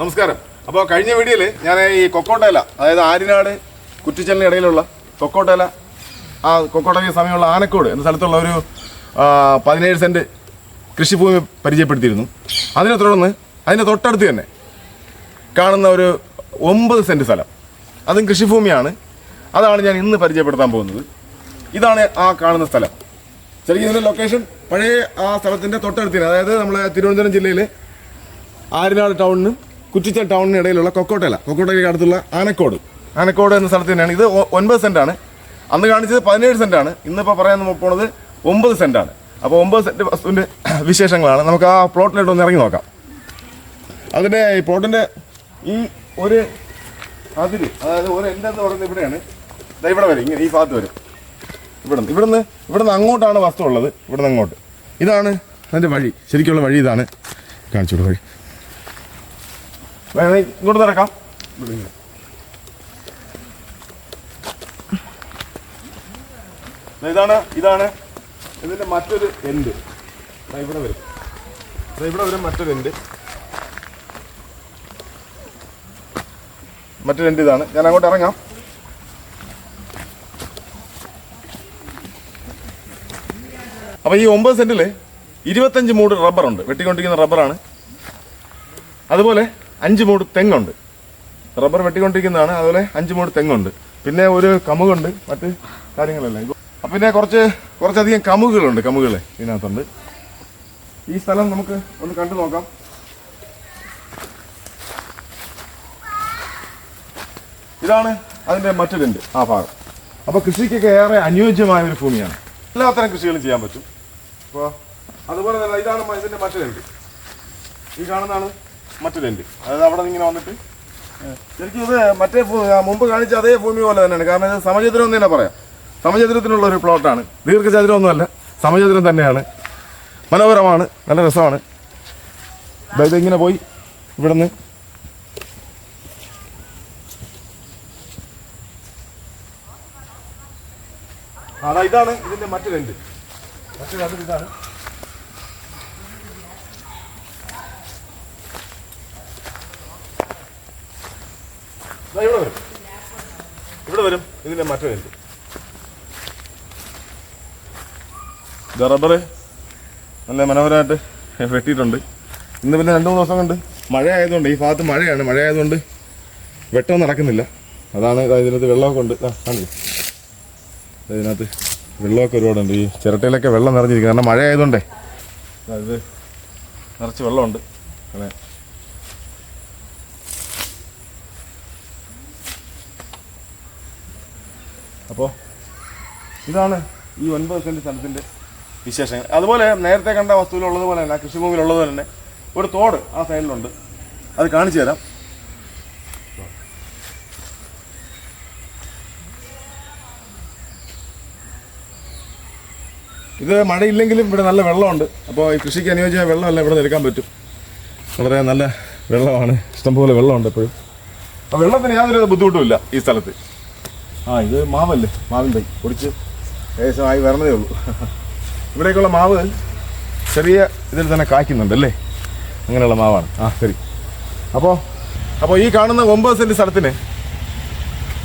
നമസ്കാരം. അപ്പോൾ കഴിഞ്ഞ വീഡിയോയിൽ ഞാൻ ഈ കൊക്കോട്ടേല അതായത് ആര്യനാട് കുറ്റിച്ചലിന് ഇടയിലുള്ള കൊക്കോട്ടേല ആ കൊക്കോട്ടയ്ക്ക് സമയമുള്ള ആനക്കോട് എന്ന സ്ഥലത്തുള്ള ഒരു പതിനേഴ് സെന്റ് കൃഷിഭൂമി പരിചയപ്പെടുത്തിയിരുന്നു. അതിനെ തുടർന്ന് അതിന്റെ തൊട്ടടുത്ത് തന്നെ കാണുന്ന ഒരു ഒമ്പത് സെന്റ് സ്ഥലം. അതും കൃഷിഭൂമിയാണ്. അതാണ് ഞാൻ ഇന്ന് പരിചയപ്പെടുത്താൻ പോകുന്നത്. ഇതാണ് ആ കാണുന്ന സ്ഥലം. ശരിക്കും ഇതിന്റെ ലൊക്കേഷൻ പഴയ ആ സ്ഥലത്തിന്റെ തൊട്ടടുത്തിന് അതായത് നമ്മളെ തിരുവനന്തപുരം ജില്ലയിൽ ആര്യനാട് ടൗണിനും കുറ്റിച്ചൽ ടൗണിന് ഇടയിലുള്ള കൊക്കോട്ടല. കൊക്കോട്ടയ്ക്ക് അടുത്തുള്ള ആനക്കോട്. ആനക്കോട് എന്ന സ്ഥലത്ത് തന്നെയാണ്. ഇത് ഒൻപത് സെന്റാണ് അന്ന് കാണിച്ചത് പതിനേഴ് സെന്റാണ് ഇന്നിപ്പോൾ പറയാൻ പോണത് ഒമ്പത് സെന്റാണ് അപ്പോൾ ഒമ്പത് സെന്റ് വസ്തുവിന്റെ വിശേഷങ്ങളാണ്. നമുക്ക് ആ പ്ലോട്ടിലോട്ട് ഒന്ന് ഇറങ്ങി നോക്കാം. അതിന്റെ ഈ പ്ലോട്ടിന്റെ ഈ ഒരു അതിര് അതായത് ഒരു എന്റെ എന്ന് പറയുന്നത് ഇവിടെയാണ്. ഇവിടെ വരും ഇങ്ങനെ ഈ ഭാഗത്ത് വരും. ഇവിടുന്ന് ഇവിടുന്ന് ഇവിടുന്ന് അങ്ങോട്ടാണ് വസ്തു ഉള്ളത്. ഇവിടുന്ന് അങ്ങോട്ട്. ഇതാണ് അതിന്റെ വഴി. ശരിക്കുള്ള വഴി ഇതാണ്. കാണിച്ചു വഴി. വേണേ ഇങ്ങോട്ട് നടക്കാം. ഇതാണ് ഇതാണ്. ഇതിന്റെ മറ്റൊരു എൻഡ് ഇവിടെ വരും. ഇവിടെ വരും മറ്റൊരു എൻഡ് മറ്റൊരു എൻഡ് ഇതാണ്. ഞാൻ അങ്ങോട്ട് ഇറങ്ങാം. അപ്പോൾ ഈ ഒമ്പത് സെന്റിൽ ഇരുപത്തഞ്ച് മൂട് റബ്ബറുണ്ട്. വെട്ടിക്കൊണ്ടിരിക്കുന്ന റബ്ബറാണ്. അതുപോലെ അഞ്ച് മൂട് തെങ്ങുണ്ട്. റബ്ബർ വെട്ടിക്കൊണ്ടിരിക്കുന്നതാണ് അതുപോലെ അഞ്ച് മൂട് തെങ്ങുണ്ട്. പിന്നെ ഒരു കമുകുണ്ട് മറ്റ് കാര്യങ്ങളെല്ലാം. അപ്പൊ പിന്നെ കുറച്ച് കുറച്ചധികം കമുകുകളുണ്ട് കമുകൾ ഇതിനകത്തുണ്ട്. ഈ സ്ഥലം നമുക്ക് ഒന്ന് കണ്ടു നോക്കാം. ഇതാണ് അതിന്റെ മറ്റൊരു ആ ഭാഗം. അപ്പൊ കൃഷിക്കൊക്കെ ഏറെ അനുയോജ്യമായ ഒരു ഭൂമിയാണ്. എല്ലാത്തരം കൃഷികളും ചെയ്യാൻ പറ്റും. അപ്പോൾ അതുപോലെ തന്നെ ഇതാണ് ഇതിന്റെ മറ്റൊരു ഈ കാണുന്നതാണ് മറ്റൊരു എൻഡ് അതായത് അവിടെ നിന്ന് ഇങ്ങനെ വന്നിട്ട്? ശരിക്കും ഇത് മറ്റേ മുമ്പ് കാണിച്ച അതേ ഭൂമി പോലെ തന്നെയാണ്. കാരണം ഇത് സമചതുരം എന്ന് തന്നെ പറയാം. സമചതുരത്തിനുള്ള ഒരു പ്ലോട്ടാണ് ദീർഘചതുരമൊന്നുമല്ല സമചതുരം തന്നെയാണ്. മനോഹരമാണ് നല്ല രസമാണ്. അതായത് ഇങ്ങനെ പോയി ഇവിടുന്ന്. അതാ ഇതാണ് ഇതിന്റെ മറ്റൊരു എൻഡ് മറ്റൊരു അതിൽ ഇതാണ്. ഇവിടെ വരും. ഇവിടെ വരും. ഇതിന്റെ എൻഡ് ഇത്. റബ്ബർ നല്ല മനോഹരമായിട്ട് വെട്ടിയിട്ടുണ്ട്. ഇന്ന് പിന്നെ രണ്ട് മൂന്ന് ദിവസം കൊണ്ട് മഴ ആയതുകൊണ്ട് ഈ ഭാഗത്ത് മഴയാണ്. മഴ ആയതുകൊണ്ട് വെട്ടം നടക്കുന്നില്ല. അതാണ് ഇതിനകത്ത് വെള്ളമൊക്കെ ഉണ്ട്. ഇതിനകത്ത് വെള്ളമൊക്കെ ഒരുപാടുണ്ട്. ഈ ചിരട്ടയിലൊക്കെ വെള്ളം നിറഞ്ഞിരിക്കും കാരണം മഴ ആയതുകൊണ്ടേ അതായത് നിറച്ച് വെള്ളമുണ്ട്. അങ്ങനെ അപ്പോൾ ഇതാണ് ഈ ഒൻപത് സെന്റ് സ്ഥലത്തിന്റെ വിശേഷങ്ങൾ. അതുപോലെ നേരത്തെ കണ്ട വസ്തുവിലുള്ളതുപോലെ തന്നെ കൃഷിഭൂമിയിലുള്ളത് തന്നെ ഒരു തോട് ആ സൈഡിലുണ്ട്. അത് കാണിച്ചു തരാം. ഇത് മഴയില്ലെങ്കിലും ഇവിടെ നല്ല വെള്ളമുണ്ട്. അപ്പോൾ ഈ കൃഷിക്ക് അനുയോജ്യമായ വെള്ളമെല്ലാം ഇവിടെ നിൽക്കാൻ പറ്റും? വളരെ നല്ല വെള്ളമാണ്. ഇഷ്ടംപോലെ വെള്ളമുണ്ട് എപ്പോഴും. അപ്പോൾ വെള്ളത്തിന് യാതൊരു ബുദ്ധിമുട്ടുമില്ല ഈ സ്ഥലത്ത്. ആ ഇത് മാവല്ലേ? മാവിൻ തൈ. പൊടിച്ച് ഏകദേശം ആയി വരണതേ ഉള്ളൂ. ഇവിടേക്കുള്ള മാവ് ചെറിയ ഇതിൽ തന്നെ കായ്ക്കുന്നുണ്ട് അല്ലേ അങ്ങനെയുള്ള മാവാണ്. ആ ശരി. അപ്പോൾ അപ്പോൾ ഈ കാണുന്ന ഒമ്പത് സെന്റ് സ്ഥലത്തിന്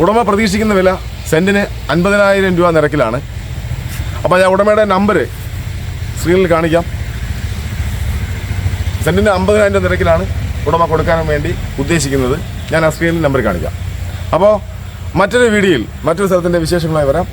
ഉടമ പ്രതീക്ഷിക്കുന്ന വില സെന്റിന് അൻപതിനായിരം രൂപ നിരക്കിലാണ്. അപ്പോൾ ഞാൻ ഉടമയുടെ നമ്പർ സ്ക്രീനിൽ കാണിക്കാം. സെന്റിന് അമ്പതിനായിരം രൂപ നിരക്കിലാണ് ഉടമ കൊടുക്കാൻ വേണ്ടി ഉദ്ദേശിക്കുന്നത്. ഞാൻ ആ സ്ക്രീനിൽ നമ്പർ കാണിക്കാം. അപ്പോൾ മറ്റൊരു വീഡിയോയിൽ മറ്റൊരു സ്ഥലത്തിന്റെ വിശേഷങ്ങളായി വരാം.